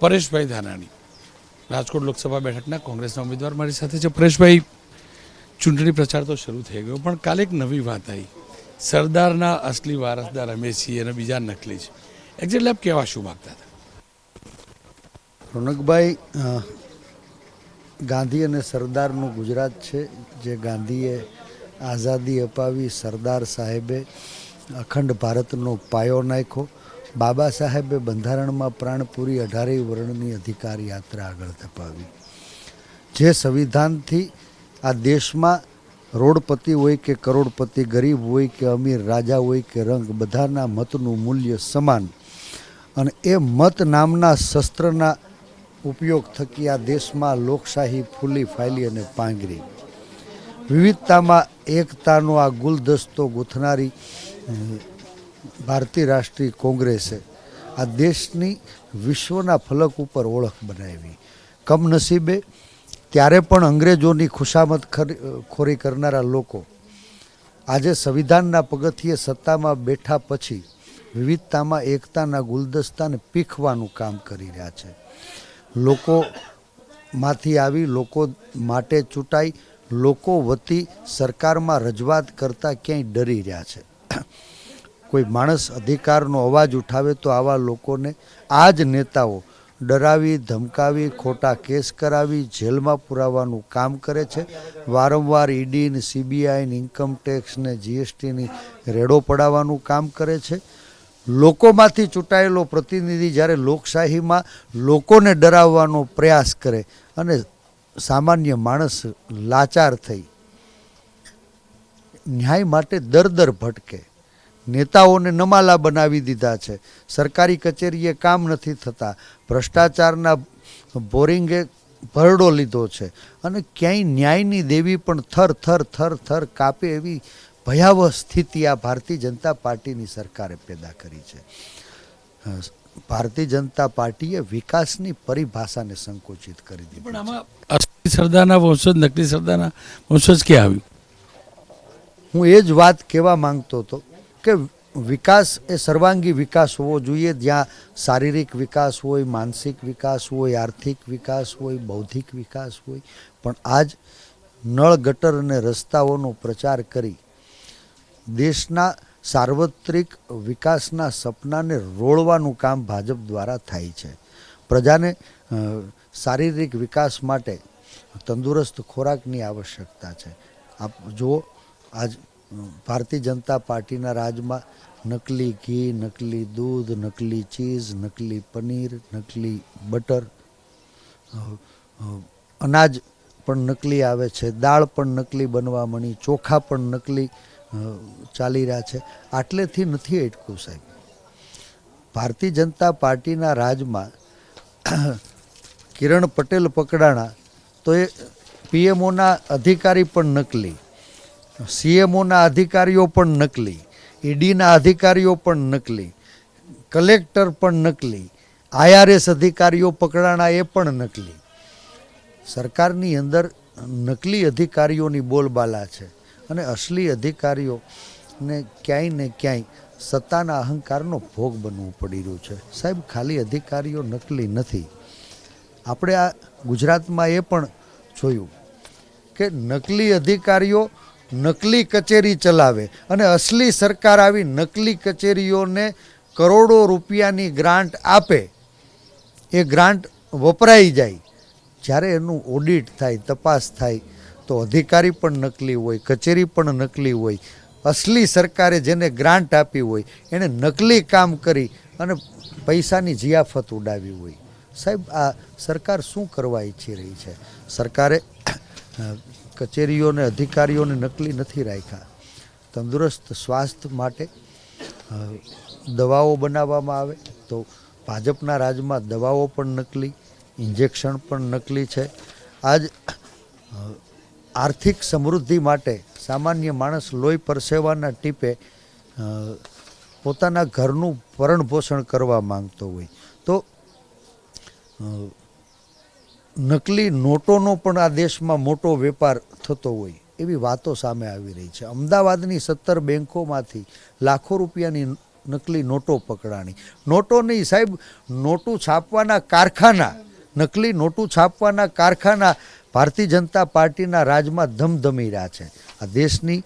પરેશભાઈ ધાનાણી. રાજકોટ લોકસભા બેઠકના કોંગ્રેસના ઉમેદવાર મારી સાથે છે. પરેશભાઈ, ચૂંટણી પ્રચાર તો શરૂ થઈ ગયો, પણ કાલે એક નવી વાત આવી. સરદારના અસલી વારસદાર અમે અને બીજા નકલી છે. એક્ઝેક્ટલી આપ કહેવા શું માગતા હતા? રોનકભાઈ ગાંધી અને સરદારનું ગુજરાત છે, જે ગાંધીએ આઝાદી અપાવી સરદાર સાહેબે અખંડ ભારતનો પાયો નાખ્યો. બાબા સાહેબે બંધારણમાં પ્રાણપુરી અઢારેય વર્ણની અધિકાર યાત્રા આગળ ધપાવી. જે સંવિધાનથી આ દેશમાં રોડપતિ હોય કે કરોડપતિ, ગરીબ હોય કે અમીર, રાજા હોય કે રંગ, બધાના મતનું મૂલ્ય સમાન. અને એ મત નામના શસ્ત્રના ઉપયોગ થકી આ દેશમાં લોકશાહી ફૂલી ફાયલી અને પાંગરી. વિવિધતામાં એકતાનો આ ગુલદસ્તો ગૂંથનારી ભારતીય રાષ્ટ્રીય કોંગ્રેસે આ દેશની વિશ્વના ફલક ઉપર ઓળખ બનાવી. કમનસીબે ત્યારે પણ અંગ્રેજોની ખુશામત ખરી- કરનારા લોકો આજે સંવિધાનના પગથિયે સત્તામાં બેઠા પછી વિવિધતામાં એકતાના ગુલદસ્તાને પીખવાનું કામ કરી રહ્યા છે. લોકો માંથી આવી, લોકો માટે ચૂંટાઈ, લોકો વતી સરકારમાં રજૂઆત કરતા ક્યાંય ડરી રહ્યા છે. કોઈ માણસ અધિકારનો અવાજ ઉઠાવે તો આવા લોકોને આ જ નેતાઓ ડરાવી, ધમકાવી, ખોટા કેસ કરાવી, જેલમાં પુરાવાનું કામ કરે છે. વારંવાર ઈડીને સીબીઆઈને ઇન્કમટેક્સને જીએસટીની રેડો પડાવવાનું કામ કરે છે. લોકોમાંથી ચૂંટાયેલો પ્રતિનિધિ જ્યારે લોકશાહીમાં લોકોને ડરાવવાનો પ્રયાસ કરે અને સામાન્ય માણસ લાચાર થઈ, ન્યાય માટે દર દર ભટકે નેતાઓને નમાલા બનાવી દીધા છે. સરકારી કચેરીએ કામ નથી થતા. ભ્રષ્ટાચારના બોરિંગે ભરડો લીધો છે. અને ક્યાંય ન્યાયની દેવી પણ થર થર થર થર કાપે એવી ભયાવહ સ્થિતિ આ ભારતીય જનતા પાર્ટીની સરકારે પેદા કરી છે. ભારતીય જનતા પાર્ટીએ વિકાસની પરિભાષાને સંકુચિત કરી દીધી પણ આમાં અસલી સરદારના વંશજ નકલી સરદારના વંશજ ક્યાં આવ્યું? હું એ જ વાત કહેવા માંગતો હતો કે વિકાસ એ સર્વાંગી વિકાસ હોવો જોઈએ. જ્યાં શારીરિક વિકાસ હોય, માનસિક વિકાસ હોય, આર્થિક વિકાસ હોય, બૌદ્ધિક વિકાસ હોય. પણ આજ નળ ગટર અને રસ્તાઓનો પ્રચાર કરી દેશના સાર્વત્રિક વિકાસના સપનાને રોળવાનું કામ ભાજપ દ્વારા થાય છે. પ્રજાને શારીરિક વિકાસ માટે તંદુરસ્ત ખોરાકની આવશ્યકતા છે. આપ જુઓ, આજ ભારતીય જનતા પાર્ટીના રાજમાં નકલી ઘી, નકલી દૂધ, નકલી ચીઝ, નકલી પનીર, નકલી બટર અનાજ પણ નકલી આવે છે. દાળ પણ નકલી બનવા મળી, ચોખા પણ નકલી ચાલી રહ્યા છે. આટલેથી નથી અટકું સાહેબ. ભારતીય જનતા પાર્ટીના રાજમાં કિરણ પટેલ પકડાણા તો એ પીએમઓના અધિકારી પણ નકલી. સીએમઓના અધિકારીઓ પણ નકલી, ઈડીના અધિકારીઓ પણ નકલી, કલેક્ટર પણ નકલી, આઈઆરએસ અધિકારીઓ પકડાણા એ પણ નકલી. સરકારની અંદર નકલી અધિકારીઓની બોલબાલા છે અને અસલી અધિકારીઓને ક્યાંય ને ક્યાંય સત્તાના અહંકારનો ભોગ બનવું પડી રહ્યું છે. સાહેબ, ખાલી અધિકારીઓ નકલી નથી. આપણે આ ગુજરાતમાં એ પણ જોયું કે નકલી અધિકારીઓ નકલી કચેરી ચલાવે. અને અસલી સરકાર આવી નકલી કચેરીઓને કરોડો રૂપિયાની ગ્રાન્ટ આપે. એ ગ્રાન્ટ વપરાઈ જાય. જ્યારે એનું ઓડિટ થાય, તપાસ થાય, તો અધિકારી પણ નકલી હોય, કચેરી પણ નકલી હોય. અસલી સરકારે જેને ગ્રાન્ટ આપી હોય એણે નકલી કામ કરી અને પૈસાની જિયાફત ઉડાવી હોય. સાહેબ, આ સરકાર શું કરવા ઈચ્છી રહી છે? સરકારે કચેરીઓને, અધિકારીઓને નકલી નથી રાખ્યા. તંદુરસ્ત સ્વાસ્થ્ય માટે દવાઓ બનાવવામાં આવે તો ભાજપના રાજમાં દવાઓ પણ નકલી, ઇન્જેક્શન પણ નકલી છે. આજ આર્થિક સમૃદ્ધિ માટે સામાન્ય માણસ લોહી પરસેવાના ટીપે પોતાના ઘરનું ભરણ પોષણ કરવા માંગતો હોય. તો નકલી નોટોનો પણ આ દેશમાં મોટો વેપાર થતો હોય, એવી વાતો સામે આવી રહી છે. અમદાવાદની સત્તર બેન્કોમાંથી લાખો રૂપિયાની નકલી નોટો પકડાણી. નોટો નહીં સાહેબ, નોટું છાપવાના કારખાના, નકલી નોટું છાપવાના કારખાના ભારતીય જનતા પાર્ટીના રાજમાં ધમધમી રહ્યા છે. આ દેશની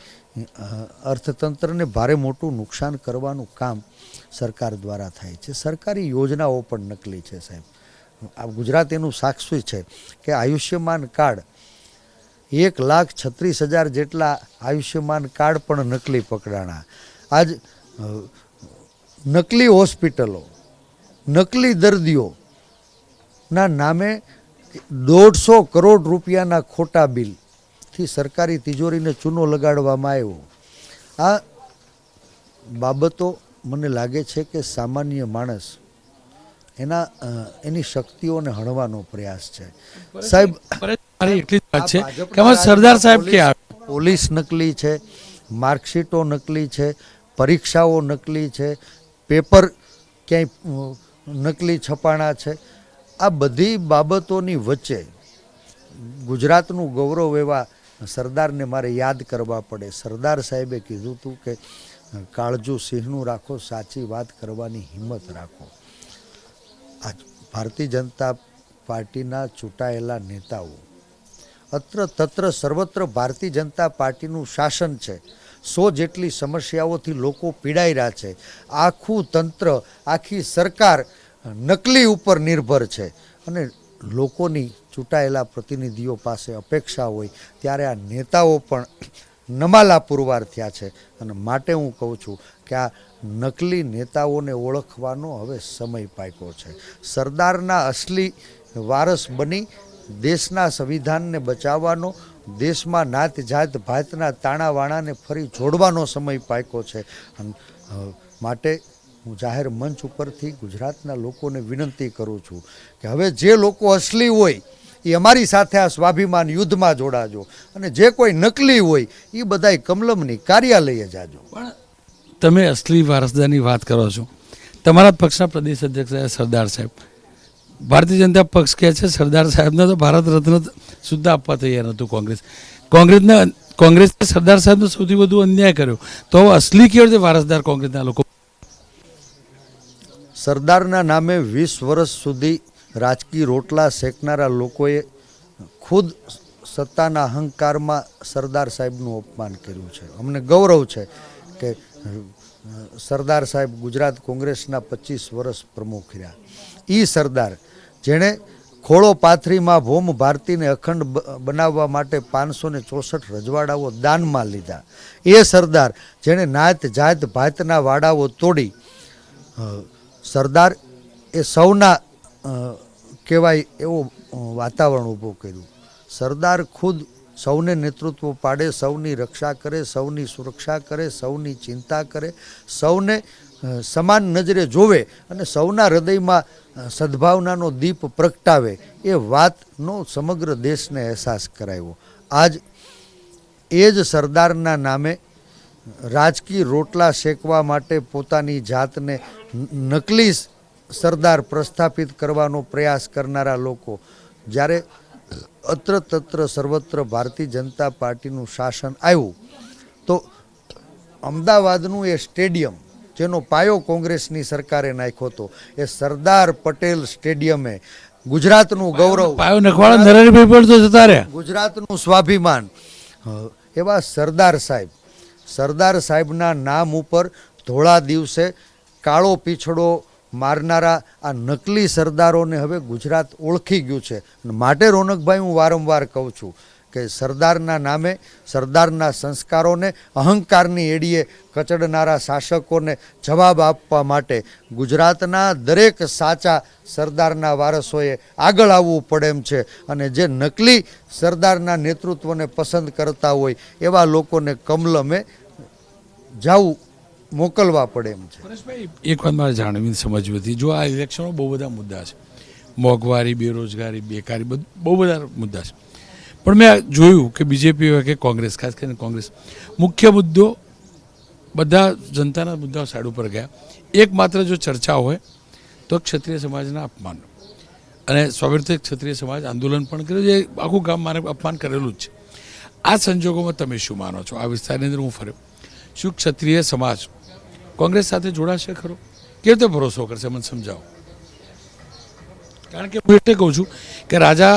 અર્થતંત્રને ભારે મોટું નુકસાન કરવાનું કામ સરકાર દ્વારા થાય છે. સરકારી યોજનાઓ પણ નકલી છે સાહેબ. આ ગુજરાત એનું સાક્ષી છે કે આયુષ્યમાન કાર્ડ એક લાખ છત્રીસ હજાર જેટલા આયુષ્યમાન કાર્ડ પણ નકલી પકડાણા. આજ નકલી હોસ્પિટલો, નકલી દર્દીઓ ના નામે દોઢસો કરોડ રૂપિયાના ખોટા બિલથી સરકારી તિજોરીને ચૂનો લગાડવામાં આવ્યો. આ બાબતો મને લાગે છે કે સામાન્ય માણસ એના એની શક્તિઓને હણવાનો પ્રયાસ છે. સાહેબ એટલી વાત છે કે સરદાર સાહેબ કે પોલીસ નકલી છે માર્કશીટો નકલી છે પરીક્ષાઓ નકલી છે પેપર ક્યાંય નકલી છપાણા છે. આ બધી બાબતોની વચ્ચે ગુજરાતનું ગૌરવ એવા સરદારને મારે યાદ કરવા પડે. સરદાર સાહેબે કીધું હતું કે કાળજુ સિંહનું રાખો સાચી વાત કરવાની હિંમત રાખો. આજ ભારતીય જનતા પાર્ટીના ચૂંટાયેલા નેતાઓ. અત્ર તત્ર સર્વત્ર ભારતીય જનતા પાર્ટીનું શાસન છે. સો જેટલી સમસ્યાઓથી લોકો પીડાઈ રહ્યા છે. આખું તંત્ર, આખી સરકાર નકલી ઉપર નિર્ભર છે. અને લોકોની ચૂંટાયેલા પ્રતિનિધિઓ પાસે અપેક્ષા હોય ત્યારે આ નેતાઓ પણ નમાલા પુરવાર થયા છે. અને માટે હું કહું છું કે આ નકલી નેતાઓને ઓળખવાનો હવે સમય પાક્યો છે. સરદારના અસલી વારસ બની, દેશના સંવિધાનને બચાવવાનો, દેશમાં નાત જાત ભાતના તાણાવાણાને ફરી જોડવાનો સમય પાક્યો છે. માટે હું જાહેર મંચ ઉપરથી ગુજરાતના લોકોને વિનંતી કરું છું કે હવે જે લોકો અસલી હોય એ અમારી સાથે આ સ્વાભિમાન યુદ્ધમાં જોડાજો. અને જે કોઈ નકલી હોય એ બધાય કમલમની કાર્યાલયે જાજો. પણ તમે અસલી વારસદારની વાત કરો છો. તમારા પક્ષના પ્રદેશ અધ્યક્ષ સરદાર સાહેબ. ભારતીય જનતા પક્ષ કહે છે સરદાર સાહેબને તો ભારત રત્ન સુદ્ધા આપવા તૈયાર નહોતું કોંગ્રેસ. કોંગ્રેસને કોંગ્રેસે સરદાર સાહેબનો સૌથી વધુ અન્યાય કર્યો. તો અસલી કેવો છે વારસદાર કોંગ્રેસના લોકો? સરદારના નામે વીસ વર્ષ સુધી રાજકીય રોટલા શેકનારા લોકોએ ખુદ સત્તાના અહંકારમાં સરદાર સાહેબનું અપમાન કર્યું છે. અમને ગૌરવ છે કે સરદાર સાહેબ ગુજરાત કોંગ્રેસના પચીસ વર્ષ પ્રમુખ રહ્યા. એ સરદાર, જેણે ખોળો પાથરીમાં ભોમ ભારતીને અખંડ બનાવવા માટે પાંચસો ને ચોસઠ રજવાડાઓ દાનમાં લીધા. એ સરદાર, જેણે નાત જાત ભાતના વાડાઓ તોડી સરદાર એ સૌના કહેવાય એવું વાતાવરણ ઊભું કર્યું. સરદાર ખુદ સૌને નેતૃત્વ પાડે, સૌની રક્ષા કરે, સૌની સુરક્ષા કરે, સૌની ચિંતા કરે, સૌને સમાન નજરે જોવે અને સૌના હૃદયમાં સદ્ભાવનાનો દીપ પ્રગટાવે એ વાતનો સમગ્ર દેશને અહેસાસ કરાવ્યો. આજ એ જ સરદારના નામે રાજકીય રોટલા શેકવા માટે પોતાની જાતને નકલી સરદાર પ્રસ્થાપિત કરવાનો પ્રયાસ કરનારા લોકો જ્યારે અત્ર તત્ર સર્વત્ર ભારતીય જનતા પાર્ટીનું શાસન આવ્યું તો અમદાવાદનું એ સ્ટેડિયમ જેનો પાયો કોંગ્રેસની સરકારે નાખ્યો હતો એ સરદાર પટેલ સ્ટેડિયમે ગુજરાતનું ગૌરવ પાયો નખવાળા નરેન્દ્રભાઈ પણ તો જતા રહ્યા. ગુજરાતનું સ્વાભિમાન. એવા સરદાર સાહેબ સરદાર સાહેબના નામ ઉપર ધોળા દિવસે કાળો પીછડો મારનારા આ નકલી સરદારોને હવે ગુજરાત ઓળખી ગયું છે. માટે રોનકભાઈ હું વારંવાર કહું છું કે સરદારના નામે, સરદારના સંસ્કારોને, અહંકારની એડીએ કચડનારા શાસકોને જવાબ આપવા માટે ગુજરાતના દરેક સાચા સરદારના વારસોએ આગળ આવવું પડે એમ છે. અને જે નકલી સરદારના નેતૃત્વને પસંદ કરતા હોય એવા લોકોને કમલમે જવું મોકલવા પડે એમ છે. એક વાત મારે જાણવી સમજવી હતી. જો આ ઇલેક્શનો બહુ બધા મુદ્દા છે. મોંઘવારી, બેરોજગારી, બેકારી બધું, બહુ બધા મુદ્દા છે. પણ મેં જોયું કે બીજેપી હોય કે કોંગ્રેસ, ખાસ કરીને કોંગ્રેસ, મુખ્ય મુદ્દો બધા જનતાના મુદ્દાઓ સાઈડ ઉપર ગયા. એકમાત્ર જો ચર્ચા હોય તો ક્ષત્રિય સમાજના અપમાન. અને સ્વાભાવિક ક્ષત્રિય સમાજ આંદોલન પણ કર્યું જે આખું ગામ મારે અપમાન કરેલું જ છે. આ સંજોગોમાં તમે શું માનો છો? આ વિસ્તારની અંદર હું ફર્યો. શું ક્ષત્રિય સમાજ કોંગ્રેસ સાથે જોડાશે ખરો? કેવી રીતે ભરોસો કરશે? મને સમજાવો. કારણ કે હું એટલે કહું છું કે રાજા,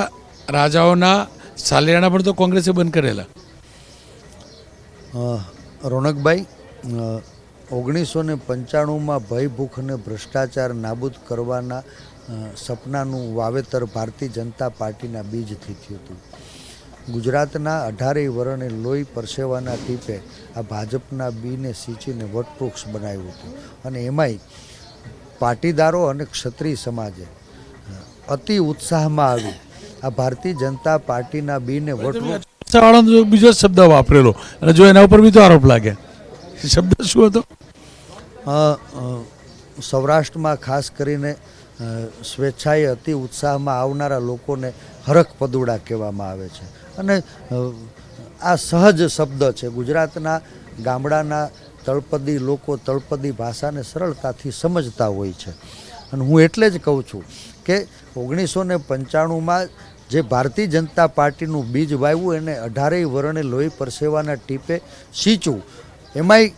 રાજાઓના સાલિયાણા પણ તો કોંગ્રેસે બંધ કરેલા. રોનકભાઈ ઓગણીસો ને પંચાણુંમાં ભય, ભૂખ અને ભ્રષ્ટાચાર નાબૂદ કરવાના સપનાનું વાવેતર ભારતીય જનતા પાર્ટીના બીજથી થયું હતું. ગુજરાતના અઢારેય વરણે લોહી પરસેવાના ટીપે આ ભાજપના બીને સિંચીને વટવૃક્ષ બનાવ્યું હતું. અને એમાંય પાટીદારો અને ક્ષત્રિય સમાજે અતિ ઉત્સાહમાં આવી આ ભારતીય જનતા પાર્ટીના બીને વટવૃક્ષ બીજો શબ્દ વાપરેલો. અને જો એના ઉપર બી તો આરોપ લાગે. શબ્દ શું હતો? સૌરાષ્ટ્રમાં ખાસ કરીને સ્વેચ્છાએ અતિ ઉત્સાહમાં આવનારા લોકોને હરખ પદુડા કહેવામાં આવે છે. અને આ સહજ શબ્દ છે. ગુજરાતના ગામડાના તળપદી લોકો તળપદી ભાષાને સરળતાથી સમજતા હોય છે. અને હું એટલે જ કહું છું કે ઓગણીસો ને પંચાણુંમાં જે ભારતીય જનતા પાર્ટીનું બીજ વાવ્યું, એને અઢારેય વર્ણે લોહી પરસેવાના ટીપે સિંચવું એમાંય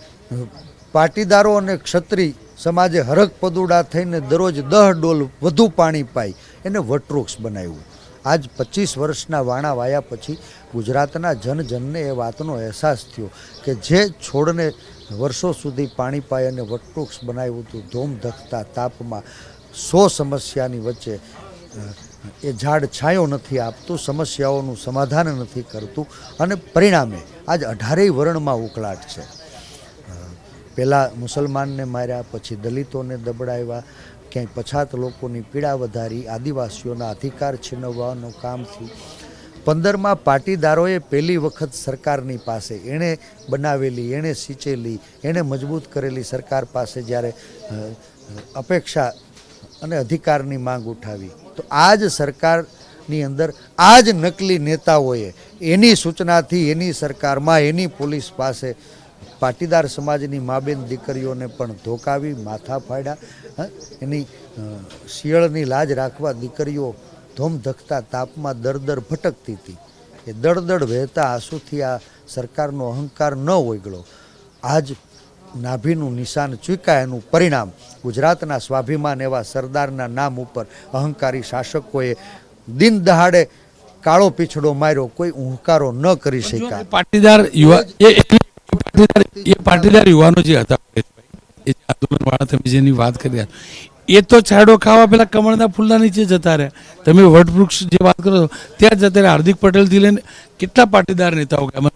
પાટીદારો અને ક્ષત્રિય સમાજે હરક પદુડા થઈને દરરોજ દહ ડોલ વધુ પાણી પાઈ એને વટવૃક્ષ બનાવ્યું. આજ પચીસ વર્ષના વાણા વાયા પછી ગુજરાતના જનજનને એ વાતનો અહેસાસ થયો કે જે છોડને વર્ષો સુધી પાણી પાઈ અને વટવૃક્ષ બનાવ્યું હતું ધોમધખતા તાપમાં સો સમસ્યાની વચ્ચે એ ઝાડ છાંયો નથી આપતું, સમસ્યાઓનું સમાધાન નથી કરતું અને પરિણામે આજ અઢારેય વર્ણમાં ઉકળાટ છે. પહેલાં મુસલમાનને માર્યા, પછી દલિતોને દબડાવ્યા ક્યાંય પછાત લોકોની પીડા વધારી આદિવાસીઓના અધિકાર છીનવવાનું કામ થયું પંદરમાં પાટીદારોએ પહેલી વખત સરકારની પાસે એણે બનાવેલી, એણે સિંચેલી, એણે મજબૂત કરેલી સરકાર પાસે જ્યારે અપેક્ષા અને અધિકારની માંગ ઉઠાવી. તો આ જ સરકારની અંદર આ જ નકલી નેતાઓએ એની સૂચનાથી એની સરકારમાં એની પોલીસ પાસે પાટીદાર સમાજની માબેન દીકરીઓને પણ ધોકાવી માથા ફાડ્યા એની શિયાળની લાજ રાખવા દીકરીઓ ધોમધખતા તાપમાં દર દર ભટકતી હતી. એ દળદળ વહેતા આંસુથી આ સરકારનો અહંકાર ન ઓગળો આજ નાભીનું નિશાન ચૂક્યા એનું પરિણામ. ગુજરાતના સ્વાભિમાન એવા સરદારના નામ ઉપર અહંકારી શાસકોએ દિન દહાડે કાળો પીછડો માર્યો કોઈ ઉહકારો ન કરી શક્યા. પાટીદાર યુવા એ પાટીદાર યુવાનો જે હતા આંદોલન વાળા તમે જેની વાત કરી એ તો છાડો ખાવા પેલા કમળના ફૂલના નીચે જતા રહ્યા. તમે વટવૃક્ષ જે વાત કરો ત્યાં જતા રહ્યા હાર્દિક પટેલથી લઈને કેટલા પાટીદાર નેતાઓ ગયા?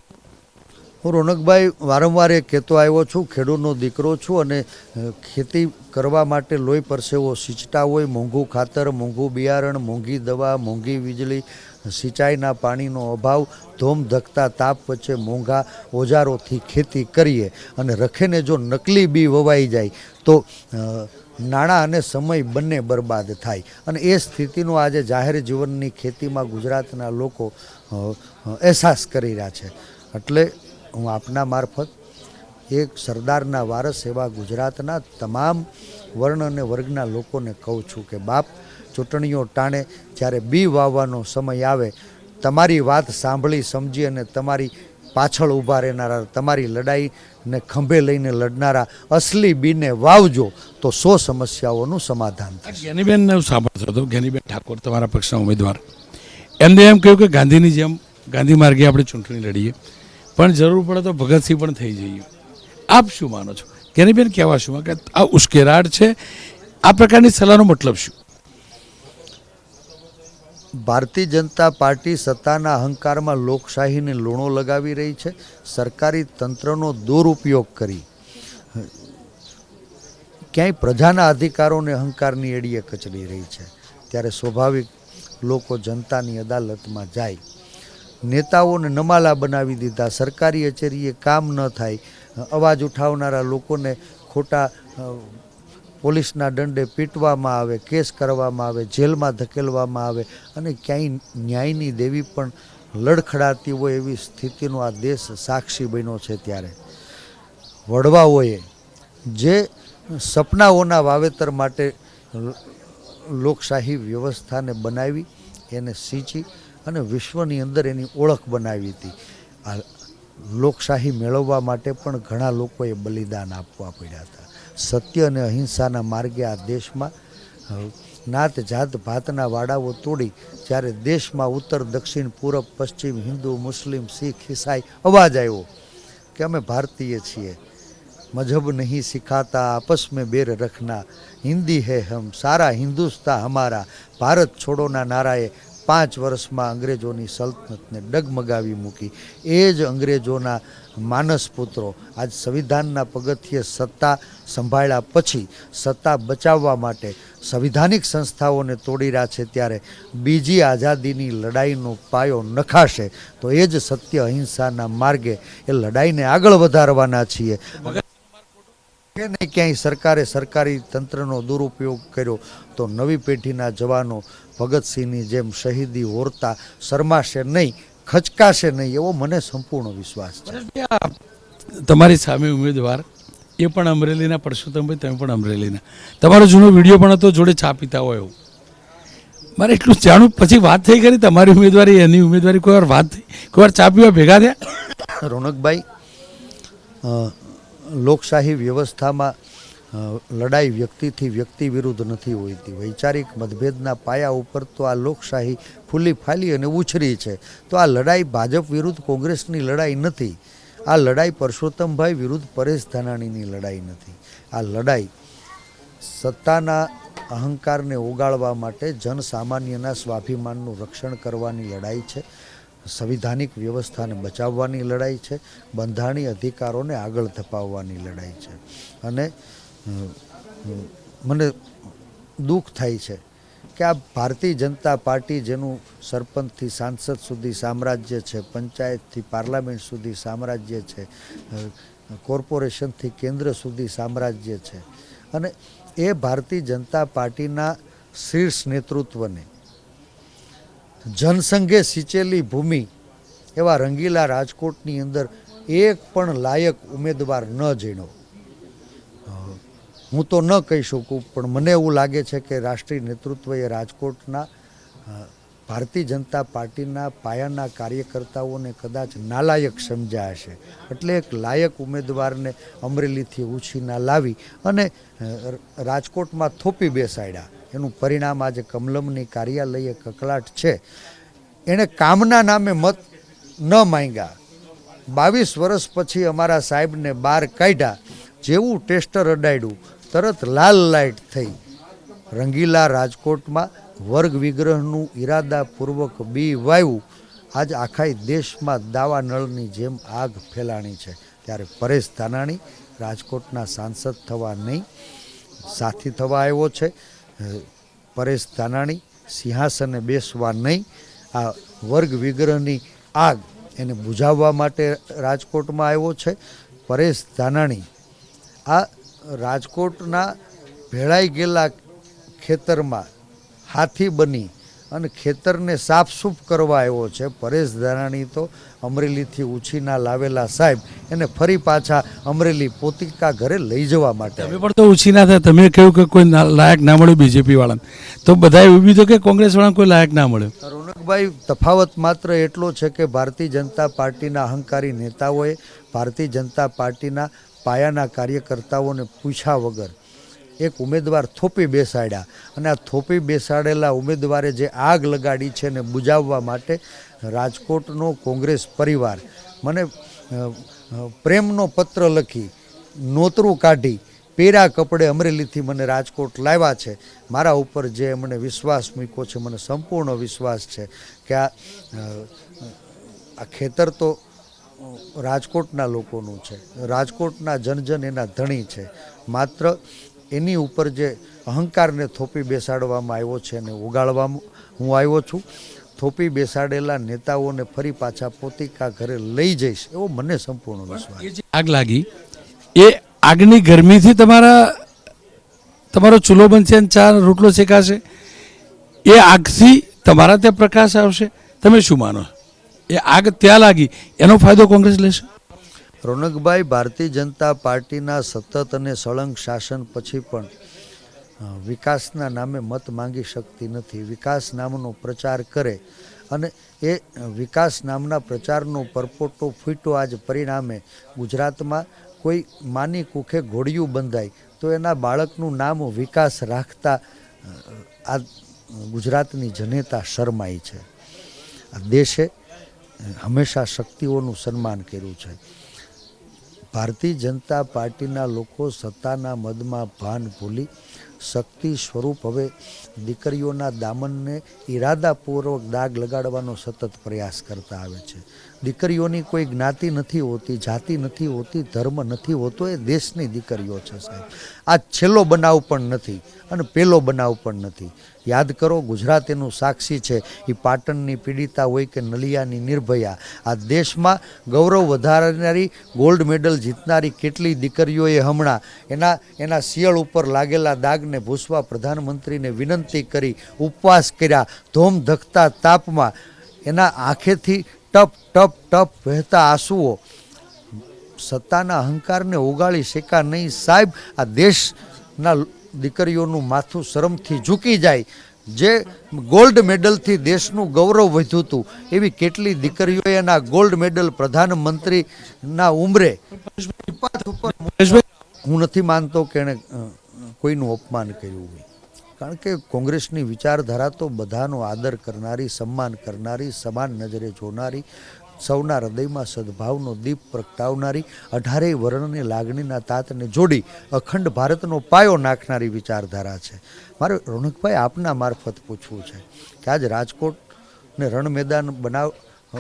હું રોનકભાઈ વારંવાર એ કહેતો આવ્યો છું, ખેડૂતનો દીકરો છું અને ખેતી કરવા માટે લોહી પરસેવો સિંચતા હોય, મોંઘું ખાતર, મોંઘું બિયારણ, મોંઘી દવા, મોંઘી વીજળી સિંચાઈના પાણીનો અભાવ, ધોમ ધકતા તાપ વચ્ચે મોંઘા ઓજારોથી ખેતી કરીએ અને રખેને જો નકલી બી વવાઈ જાય તો નાણાં અને સમય બંને બરબાદ થાય. અને એ સ્થિતિનો આજે જાહેર જીવનની ખેતીમાં ગુજરાતના લોકો અહેસાસ કરી રહ્યા છે. એટલે હું આપના મારફત એક સરદારના વારસ એવા ગુજરાતના તમામ વર્ણ અને વર્ગના લોકોને કહું છું કે, બાપ ચૂંટણીઓ ટાણે જ્યારે બી વાવવાનો સમય આવે તમારી વાત સાંભળી સમજી અને તમારી પાછળ ઊભા રહેનારા તમારી લડાઈને ખંભે લઈને લડનારા અસલી બીને વાવજો તો સો સમસ્યાઓનું સમાધાન જ્ઞાનીબેન હું સાંભળતો હતો જ્ઞાનીબેન ઠાકોર તમારા પક્ષના ઉમેદવાર. એમને એમ કહ્યું કે ગાંધીની જેમ ગાંધી માર્ગે આપણે ચૂંટણી લડીએ પણ જરૂર પડે તો ભગતસિંહ પણ થઈ જઈએ. આપ શું માનો છો? જ્ઞાનીબેન કહેવા શું? કે આ ઉશ્કેરાટ છે. આ પ્રકારની સલાહનો મતલબ શું? ભારતીય જનતા પાર્ટી સત્તાના અહંકારમાં લોકશાહીને લૂણો લગાવી રહી છે. સરકારી તંત્રનો દુરુપયોગ કરી. ક્યાંય પ્રજાના અધિકારોને અહંકારની એડીએ કચડી રહી છે. ત્યારે સ્વાભાવિક લોકો જનતાની અદાલતમાં જાય. નેતાઓને નમાલા બનાવી દીધા. સરકારી કચેરીએ કામ ન થાય. અવાજ ઉઠાવનારા લોકોને ખોટા પોલીસના દંડે પીટવામાં આવે, કેસ કરવામાં આવે, જેલમાં ધકેલવામાં આવે અને ક્યાંય ન્યાયની દેવી પણ લડખડાતી હોય એવી સ્થિતિનો આ દેશ સાક્ષી બન્યો છે ત્યારે. વડવાઓએ જે સપનાઓના વાવેતર માટે લોકશાહી વ્યવસ્થાને બનાવી, એને સિંચી અને વિશ્વની અંદર એની ઓળખ બનાવી હતી. આ લોકશાહી મેળવવા માટે પણ ઘણા લોકોએ બલિદાન આપવા પડ્યા હતા. સત્ય અને અહિંસાના માર્ગે આ દેશમાં નાત જાત ભાતના વાડાઓ તોડી જ્યારે દેશમાં ઉત્તર, દક્ષિણ, પૂરબ, પશ્ચિમ, હિન્દુ, મુસ્લિમ, શીખ, ઈસાઈ અવાજ આવ્યો કે અમે ભારતીય છીએ. મજહબ નહીં સિખાતા આપસ મેં બેર રખના. હિન્દી હે હમ, સારા હિન્દુસ્તા હમારા. ભારત છોડોના નારાએ પાંચ વર્ષમાં અંગ્રેજોની સલ્તનતને ડગમગાવી મૂકી. એ જ અંગ્રેજોના માનસ પુત્રો. આજ સંવિધાનના પગથિયે સત્તા સંભાળ્યા પછી સત્તા બચાવવા માટે સંવિધાનિક સંસ્થાઓને તોડી રહ્યા છે ત્યારે બીજી આઝાદીની લડાઈનો પાયો નખાશે. તો એ જ સત્ય અહિંસાના માર્ગે એ લડાઈને આગળ વધારવાના છીએ. નહીં ક્યાંય સરકારે સરકારી તંત્રનો દુરુપયોગ કર્યો તો નવી પેઢીના જવાનો ભગતસિંહની જેમ શહીદી ઓરતા શરમાશે નહીં. ખચકાશે નહીં એવો મને સંપૂર્ણ વિશ્વાસ છે. તમારી સામે ઉમેદવાર એ પણ અમરેલીના પરસોત્તમભાઈ તમે પણ અમરેલીના. તમારો જૂનો વીડિયો પણ હતો જોડે ચા પીતા હોય એવું. મારે એટલું જાણું પછી વાત થઈ કરી તમારી ઉમેદવારી એની ઉમેદવારી કોઈ વાર વાત થઈ? કોઈ વાર ચા પીવા ભેગા થયા? રોનકભાઈ લોકશાહી વ્યવસ્થામાં લડાઈ વ્યક્તિથી વ્યક્તિ વિરુદ્ધ નથી હોતી વૈચારિક મતભેદના પાયા ઉપર તો આ લોકશાહી ફૂલી ફાલી અને ઉછરી છે. તો આ લડાઈ ભાજપ વિરુદ્ધ કોંગ્રેસની લડાઈ નથી. આ લડાઈ પરસોત્તમભાઈ વિરુદ્ધ પરેશ ધાનાણીની લડાઈ નથી. આ લડાઈ સત્તાના અહંકારને ઓગાળવા માટે જનસામાન્યના સ્વાભિમાનનું રક્ષણ કરવાની લડાઈ છે. સંવિધાનિક વ્યવસ્થાને બચાવવાની લડાઈ છે. બંધારણીય અધિકારોને આગળ ધપાવવાની લડાઈ છે. અને મને દુઃખ થાય છે કે આ ભારતીય જનતા પાર્ટી જેનું સરપંચથી સાંસદ સુધી સામ્રાજ્ય છે પંચાયતથી પાર્લામેન્ટ સુધી સામ્રાજ્ય છે કોર્પોરેશનથી કેન્દ્ર સુધી સામ્રાજ્ય છે અને એ ભારતીય જનતા પાર્ટીના શીર્ષ નેતૃત્વને જનસંઘે સિંચેલી ભૂમિ એવા રંગીલા રાજકોટની અંદર એક પણ લાયક ઉમેદવાર ન જીણો. અ, હું તો ન કહી શકું, પણ મને એવું લાગે છે કે રાષ્ટ્રીય નેતૃત્વએ રાજકોટના ભારતીય જનતા પાર્ટીના પાયાના કાર્યકર્તાઓને કદાચ નાલાયક સમજ્યા હશે. એટલે એક લાયક ઉમેદવારને અમરેલીથી ઉછીના લાવી અને રાજકોટમાં થોપી બેસાડ્યા. એનું પરિણામ આજે કમલમની કાર્યાલયે કકલાટ છે. એણે કામના નામે મત ન માંગ્યા. બાવીસ વર્ષ પછી અમારા સાહેબને બહાર કાઢ્યા. જેવું ટેસ્ટર અડાડ્યું તરત લાલ લાઇટ થઈ. રંગીલા રાજકોટમાં વર્ગ વિગ્રહનું ઈરાદાપૂર્વક બી વાયું. આજ આખા દેશમાં દાવા નળની જેમ આગ ફેલાણી છે. ત્યારે પરેશ ધાનાણી રાજકોટના સાંસદ થવા નહીં, સાથી થવા આવ્યો છે. પરેશ ધાનાણી સિંહાસને બેસવા નહીં. આ વર્ગ વિગ્રહની આગ એને બુઝાવવા માટે રાજકોટમાં આવ્યો છે. પરેશ ધાનાણી, આ રાજકોટના ભેળાઈ ગયેલા ખેતરમાં હાથી બની અને ખેતરને સાફસૂફ કરવા આવ્યો છે. પરેશ ધાનાણી તો અમરેલીથી ઉછીના લાવેલા સાહેબ એને ફરી પાછા અમરેલી પોતિકા ઘરે લઈ જવા માટે તમે પણ તો ઉછીના થાય. તમે કહ્યું કે કોઈ લાયક ના મળ્યું બીજેપી વાળાને તો બધા એવું બી તો કે કોંગ્રેસ વાળાને કોઈ લાયક ના મળ્યો રોનકભાઈ તફાવત માત્ર એટલો છે કે ભારતીય જનતા પાર્ટીના અહંકારી નેતાઓએ ભારતીય જનતા પાર્ટીના પાયાના કાર્યકર્તાઓને પૂછ્યા વગર એક ઉમેદવાર થોપી બેસાડ્યા અને આ થોપી બેસાડેલા ઉમેદવારે જે આગ લગાડી છે ને બુજાવવા માટે રાજકોટનો કોંગ્રેસ પરિવાર મને પ્રેમનો પત્ર લખી નોતરું કાઢી પેરા કપડે અમરેલીથી મને રાજકોટ લાવ્યા છે. મારા ઉપર જે મને વિશ્વાસ મૂક્યો છે, મને સંપૂર્ણ વિશ્વાસ છે કે આ ખેતર તો રાજકોટના લોકોનું છે. રાજકોટના જનજન એના ધણી છે. માત્ર એની ઉપર જે અહંકારને થોપી બેસાડવામાં આવ્યો છે અને ઉગાડવામાં હું આવ્યો છું થોપી બેસાડેલા નેતાઓને ફરી પાછા પોતિકા ઘરે લઈ જઈશ એવો મને સંપૂર્ણ વિશ્વાસ આગ લાગી એ આગની ગરમીથી તમારા તમારો ચૂલો બનશે અને ચા રોટલો શેકાશે? એ આગથી તમારા ત્યાં પ્રકાશ આવશે? તમે શું માનો એ આગ ત્યાં લાગી. એનો ફાયદો કોંગ્રેસ લેશે? રોનકભાઈ, ભારતીય જનતા પાર્ટીના સતત અને સળંગ શાસન પછી પણ વિકાસના નામે મત માંગી શકતી નથી. વિકાસ નામનો પ્રચાર કરે અને એ વિકાસ નામના પ્રચારનો પરપોટો ફૂટ્યો આજ પરિણામે ગુજરાતમાં કોઈ માની કુખે ઘોડિયું બંધાય તો એના બાળકનું નામ વિકાસ રાખતા આ ગુજરાતની જનેતા શરમાઈ છે. આ દેશે હંમેશા શક્તિઓનું સન્માન કર્યું છે. ભારતીય જનતા પાર્ટીના લોકો સત્તાના મદમાં ભાન ભૂલી શક્તિ સ્વરૂપ હવે દીકરીઓના દામનને ઈરાદાપૂર્વક દાગ લગાડવાનો સતત પ્રયાસ કરતા આવે છે. દીકરીઓની કોઈ જ્ઞાતિ નથી હોતી, જાતિ નથી હોતી, ધર્મ નથી હોતો, એ દેશની દીકરીઓ છે સાહેબ. આ છેલ્લો બનાવ પણ નથી અને પેલો બનાવ પણ નથી. યાદ કરો ગુજરાત એનું સાક્ષી છે એ પાટણની પીડિતા હોય કે નલિયાની નિર્ભયા. આ દેશમાં ગૌરવ વધારનારી, ગોલ્ડ મેડલ જીતનારી કેટલી દીકરીઓએ હમણાં એના એના શિયળ ઉપર લાગેલા દાગને ભૂસવા પ્રધાનમંત્રીને વિનંતી કરી, ઉપવાસ કર્યા, ધોમ ધખતા તાપમાં એના આંખેથી ટપ ટપ ટપ વહેતા આંસુઓ. સત્તાના અહંકારને ઓગાળી શેકા નહીં. સાહેબ આ દેશના દીકરીઓનું માથું શરમથી ઝૂકી જાય. જે ગોલ્ડ મેડલથી દેશનું ગૌરવ વધ્યું હતું એવી કેટલી દીકરીઓએ એના ગોલ્ડ મેડલ પ્રધાનમંત્રીના ઉંમરે હું નથી માનતો કે એણે કોઈનું અપમાન કર્યું હોય. કારણ કે કોંગ્રેસની વિચારધારા તો બધાનો આદર કરનારી, સન્માન કરનારી, સમાન નજરે જોનારી, સૌના હૃદયમાં સદભાવનો દીપ પ્રગટાવનારી, અઢારેય વર્ણની લાગણીના તાતને જોડી અખંડ ભારતનો પાયો નાખનારી વિચારધારા છે. મારે રોનકભાઈ આપના મારફત પૂછવું છે કે આજ રાજકોટને રણ મેદાન બનાવ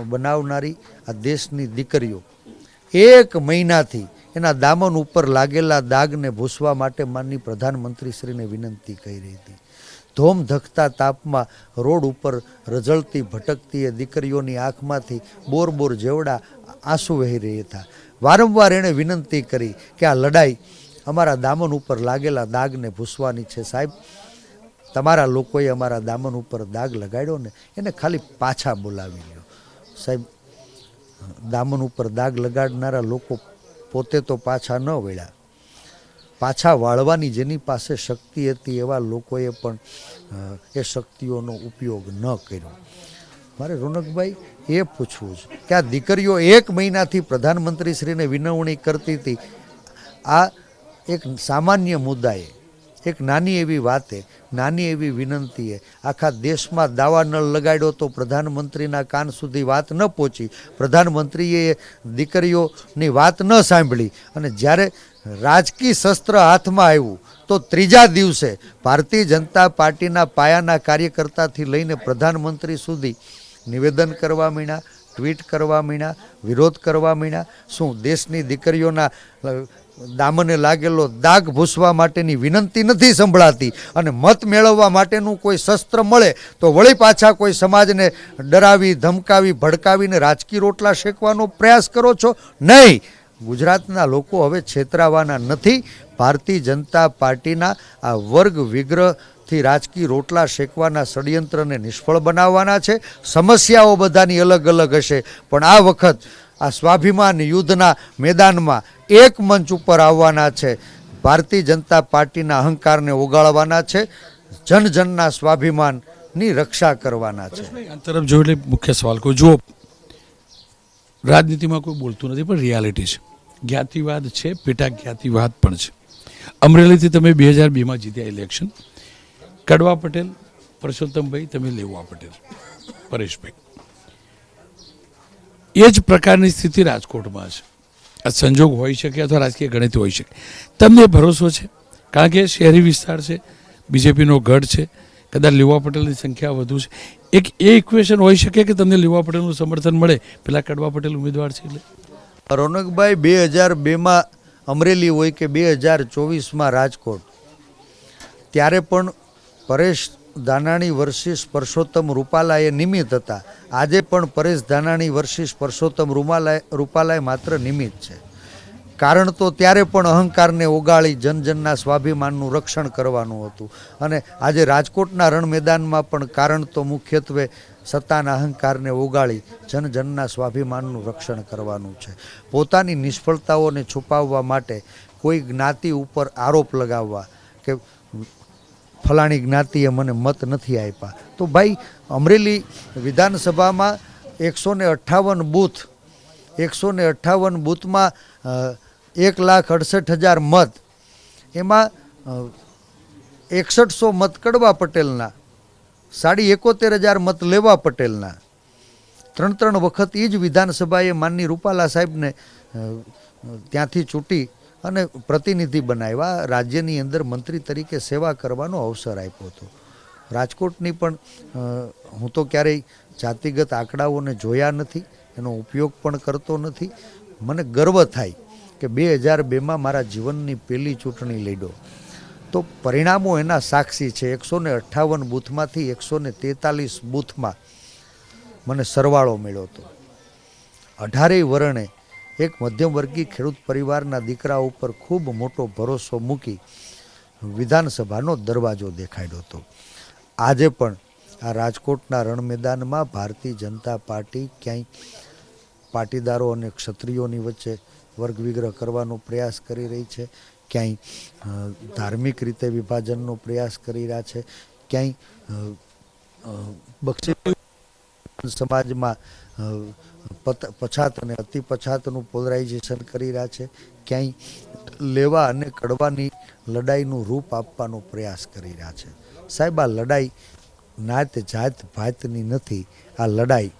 બનાવનારી આ દેશની દીકરીઓ એક મહિનાથી એના દામન ઉપર લાગેલા દાગને ભૂસવા માટે માનની પ્રધાનમંત્રીશ્રીને વિનંતી કરી રહી હતી. ધોમ ધખતા તાપમાં રોડ ઉપર રઝળતી ભટકતી એ દીકરીઓની આંખમાંથી બોર બોર જેવડા આંસુ વહી રહ્યા હતા. વારંવાર એણે વિનંતી કરી કે આ લડાઈ અમારા દામન ઉપર લાગેલા દાગને ભૂસવાની છે સાહેબ. તમારા લોકોએ અમારા દામન ઉપર દાગ લગાડ્યો ને એને ખાલી પાછા બોલાવી લ્યો. સાહેબ, દામન ઉપર દાગ લગાડનારા લોકો પોતે તો પાછા ન વળ્યા. પાછા વાળવાની જેની પાસે શક્તિ હતી એવા લોકોએ પણ એ શક્તિઓનો ઉપયોગ ન કર્યો. મારે રોનકભાઈ, એ પૂછવું છે કે આ દીકરીઓ એક મહિનાથી પ્રધાનમંત્રીશ્રીને વિનવણી કરતી હતી. આ એક સામાન્ય મુદ્દાએ એક નાની એવી વાતે, નાની એવી વિનંતીએ આખા દેશમાં દાવા ન લગાડ્યો તો પ્રધાનમંત્રીના કાન સુધી વાત ન પહોંચી. પ્રધાનમંત્રીએ દીકરીઓની વાત ન સાંભળી. અને જ્યારે રાજકીય શસ્ત્ર હાથમાં આવ્યું, તો ત્રીજા દિવસે ભારતીય જનતા પાર્ટીના પાયાના કાર્યકર્તાથી લઈને પ્રધાનમંત્રી સુધી નિવેદન કરવા મીણા, ટ્વીટ કરવા મીણા, વિરોધ કરવા મીણા, શું દેશની દીકરીઓના દામને લાગેલો દાગ ભૂસવા માટેની વિનંતી નથી સંભળાતી અને મત મેળવવા માટેનું કોઈ શસ્ત્ર મળે તો વળી પાછા કોઈ સમાજને ડરાવી, ધમકાવી, ભડકાવીને રાજકીય રોટલા શેકવાનો પ્રયાસ કરો છો? નહીં. ગુજરાતના લોકો હવે છેતરાવાના નથી. ભારતીય જનતા પાર્ટીના આ વર્ગ વિગ્રહથી રાજકીય રોટલા શેકવાના ષડયંત્રને નિષ્ફળ બનાવવાના છે. સમસ્યાઓ બધાની અલગ અલગ હશે. પણ આ વખત આ સ્વાભિમાન યુદ્ધના મેદાનમાં એક મંચ ઉપર આવવાના છે. ભારતીય જનતા પાર્ટીના અહંકારને ઓગાળવાના છે. જનજનના સ્વાભિમાનની રક્ષા કરવાના છે. તરફ એટલે મુખ્ય સવાલ કોઈ જુઓ. રાજનીતિમાં કોઈ બોલતું નથી, પણ રિયાલિટી છે. જ્ઞાતિવાદ છે, પેટા જ્ઞાતિવાદ પણ છે. અમરેલીથી તમે બે હજાર બેમાં જીત્યા ઇલેક્શન કડવા પટેલ, પરસોત્તમભાઈ, તમે લેવા પટેલ, પરેશભાઈ. એ જ પ્રકારની સ્થિતિ રાજકોટમાં છે. આ સંજોગ હોઈ શકે અથવા રાજકીય ગણિત હોઈ શકે. તમને ભરોસો છે? કારણ કે શહેરી વિસ્તાર છે, બીજેપીનો ગઢ છે, કદાચ લેવા પટેલની સંખ્યા વધુ છે. એક એ ઇક્વેશન હોઈ શકે કે તમને લેવા પટેલનું સમર્થન મળે? પેલા કડવા પટેલ ઉમેદવાર છે એટલે. રોનકભાઈ, બે હજાર બેમાં અમરેલી હોય કે બે હજાર ચોવીસમાં રાજકોટ, ત્યારે પણ પરેશ ધાનાણી વર્સિસ પરસોત્તમ રૂપાલાએ નિમિત્ત હતા. આજે પણ પરેશ ધાનાણી વર્સિસ પરસોત્તમ રૂમાલાય રૂપાલાય માત્ર નિમિત્ત છે. કારણ તો ત્યારે પણ અહંકારને ઓગાળી જનજનના સ્વાભિમાનનું રક્ષણ કરવાનું હતું. અને આજે રાજકોટના રણ મેદાનમાં પણ કારણ તો મુખ્યત્વે સત્તાના અહંકારને ઓગાળી જનજનના સ્વાભિમાનનું રક્ષણ કરવાનું છે. પોતાની નિષ્ફળતાઓને છુપાવવા માટે કોઈ જ્ઞાતિ ઉપર આરોપ લગાવવા કે ફલાણી જ્ઞાતિએ મને મત નથી આપ્યા. તો ભાઈ, અમરેલી વિધાનસભામાં એકસો ને અઠ્ઠાવન બૂથ, એકસો ને અઠ્ઠાવન બૂથમાં એક લાખ અડસઠ હજાર મત. એમાં એકસઠસો મત કડવા પટેલના, સાડી એકોતેર હજાર મત લેવા પટેલના. ત્રણ ત્રણ વખત એ જ વિધાનસભાએ માનની રૂપાલા સાહેબને ત્યાંથી ચૂંટી અને પ્રતિનિધિ બનાવ્યા. રાજ્યની અંદર મંત્રી તરીકે સેવા કરવાનો અવસર આપ્યો હતો. રાજકોટની પણ હું તો ક્યારેય જાતિગત આંકડાઓને જોયા નથી, એનો ઉપયોગ પણ કરતો નથી. મને ગર્વ થાય કે બે હજાર બેમાં મારા જીવનની પહેલી ચૂંટણી લડ્યો. તો પરિણામો એના સાક્ષી છે. એકસો ને અઠ્ઠાવન બૂથમાંથી એકસો ને તેતાલીસ બૂથમાં મને સરવાળો મળ્યો હતો. અઢારેય વર્ણે એક મધ્યમવર્ગીય ખેડૂત પરિવારના દીકરા ઉપર ખૂબ મોટો ભરોસો મૂકી વિધાનસભાનો દરવાજો દેખાડ્યો હતો. આજે પણ આ રાજકોટના રણમેદાનમાં ભારતીય જનતા પાર્ટી ક્યાંય પાટીદારો અને ક્ષત્રિયોની વચ્ચે વર્ગ વિગ્રહ કરવાનો પ્રયાસ કરી રહી છે, ક્યાંય ધાર્મિક રીતે વિભાજનનો પ્રયાસ કરી રહ્યા છે, ક્યાંય બક્ષી સમાજમાં પછાત અને અતિ પછાતનું પોલરાઇઝેશન કરી રહ્યા છે. ક્યાંય લેવા અને કડવાની લડાઈનું રૂપ આપવાનો પ્રયાસ કરી રહ્યા છે. સાહેબ આ લડાઈ નાત જાત ભાતની નથી. આ લડાઈ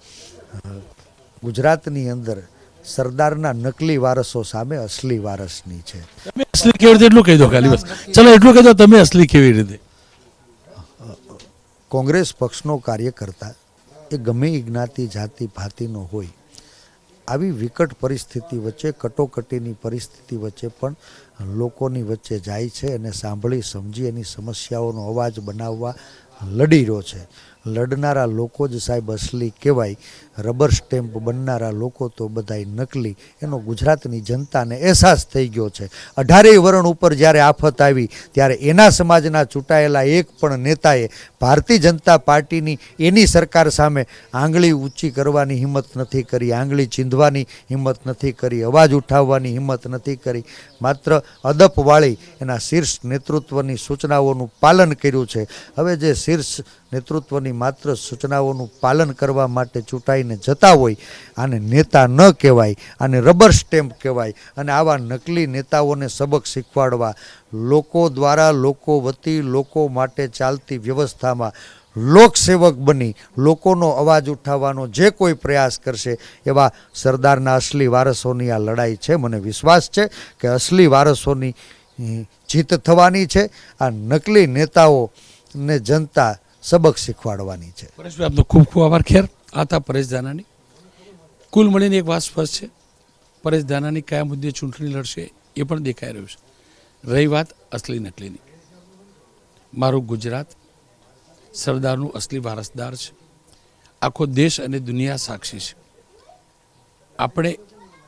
ગુજરાતની અંદર સરદારના નકલી વારસો સામે અસલી વારસની છે. તમે અસલી કેવી રીતે એટલું કહી દો ખાલી બસ. ચલો એટલું કહી દો તમે અસલી કેવી રીતે? કોંગ્રેસ પક્ષનો કાર્યકર્તા એ ગમે એ જ્ઞાતિ, જાતિ, ભાતિનો હોય, આવી વિકટ પરિસ્થિતિ વચ્ચે, કટોકટીની પરિસ્થિતિ વચ્ચે પણ લોકોની વચ્ચે જાય છે અને સાંભળી, સમજી એની સમસ્યાઓનો અવાજ બનાવવા લડી રહ્યો છે. લડનારા લોકો જ સાહેબ અસલી કહેવાય. રબર સ્ટેમ્પ બનનારા લોકો તો બધાય નકલી. એનો ગુજરાતની જનતાને અહેસાસ થઈ ગયો છે. અઢારેય વરણ ઉપર જ્યારે આફત આવી, ત્યારે એના સમાજના ચૂંટાયેલા એક પણ નેતાએ ભારતીય જનતા પાર્ટીની એની સરકાર સામે આંગળી ઊંચી કરવાની હિંમત નથી કરી, આંગળી ચીંધવાની હિંમત નથી કરી, અવાજ ઉઠાવવાની હિંમત નથી કરી. માત્ર અદપવાળી એના શીર્ષ નેતૃત્વની સૂચનાઓનું પાલન કર્યું છે. હવે જે શીર્ષ નેતૃત્વની માત્ર સૂચનાઓનું પાલન કરવા માટે ચૂંટાઈને જતા હોય, આને નેતા ન કહેવાય, આને રબર સ્ટેમ્પ કહેવાય, અને આવા નકલી નેતાઓને સબક શીખવાડવા, લોકો દ્વારા લોકો વતી લોકો માટે ચાલતી વ્યવસ્થામાં લોકસેવક બની, લોકોનો અવાજ ઉઠાવવાનો જે કોઈ પ્રયાસ કરશે, એવા સરદારના અસલી વારસોની આ લડાઈ છે. મને વિશ્વાસ છે કે અસલી વારસોની જીત થવાની છે. આ નકલી નેતાઓને જનતા સબક શીખવાડવાની છે. પરેશભાઈ, આપનો ખૂબ ખૂબ આભાર. ખેર આ હતા પરેશ દાનાની કુલ મળીને એક વાત સ્પષ્ટ છે. પરેશ દાનાની કયા મુદ્દે ચૂંટણી લડશે એ પણ દેખાઈ રહ્યું છે. રહી વાત અસલી નકલીની. મારું ગુજરાત સરદારનું અસલી વારસદાર છે. આખો દેશ અને દુનિયા સાક્ષી છે. આપણે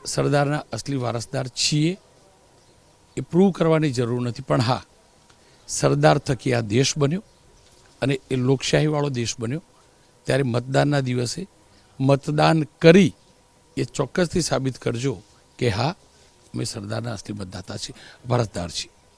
સરદારના અસલી વારસદાર છીએ એ પ્રૂવ કરવાની જરૂર નથી. પણ હા, સરદાર થકી આ દેશ બન્યો. અને એ લોકશાહીવાળો દેશ બન્યો. ત્યારે મતદાનના દિવસે મતદાન કરી એ ચોક્કસથી સાબિત કરજો કે હા, અમે સરદારના અસલી મતદાતા છીએ, ભરતદાર છીએ.